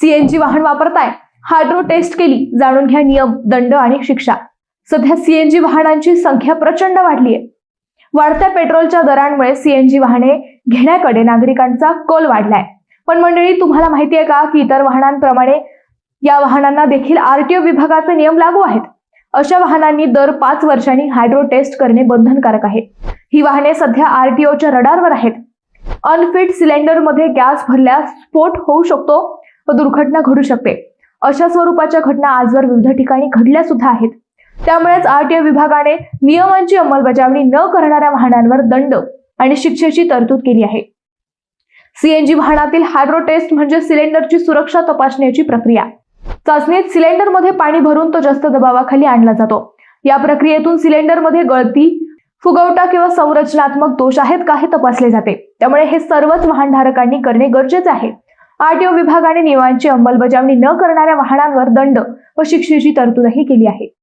CNG वाहन वापरताय hydro taste केली. जाणून घ्या नियम दंड आणि शिक्षा. सध्या सीएनजी वाहनांची संख्या प्रचंड वाढली आहे वाढत्या पेट्रोलच्या दरांमुळे सीएनजी वाहने घेण्याकडे नागरिकांचा कल वाढलाय. पण मंडळी तुम्हाला माहिती आहे का की इतर वाहनांप्रमाणे या वाहनांना देखील आरटीओ विभागाचे नियम लागू आहेत? अशा वाहनांनी दर पाच वर्षांनी हायड्रो टेस्ट करणे बंधनकारक आहे. ही वाहने सध्या आरटीओच्या रडारवर आहेत. अनफिट सिलेंडरमध्ये गॅस भरल्यास स्फोट होऊ शकतो व दुर्घटना घडू शकते. अशा स्वरूपाच्या घटना आजवर विविध ठिकाणी घडल्या सुद्धा आहेत त्यामुळेच आरटीओ विभागाने नियमांची अंमलबजावणी न करणाऱ्या वाहनांवर दंड आणि शिक्षेची तरतूद केली आहे. सीएनजी वाहनातील हायड्रो टेस्ट म्हणजे सिलेंडरची सुरक्षा तपासण्याची प्रक्रिया. चाचणीत सिलेंडरमध्ये पाणी भरून तो जास्त दबावाखाली आणला जातो. या प्रक्रियेतून सिलेंडरमध्ये गळती फुगवटा किंवा संरचनात्मक दोष आहेत का हे तपासले जाते. त्यामुळे हे सर्वच वाहनधारकांनी करणे गरजेचे आहे. आरटीओ विभागाने नियमांची अंमलबजावणी न करणाऱ्या वाहनांवर दंड व शिक्षेची तरतूदही केली आहे.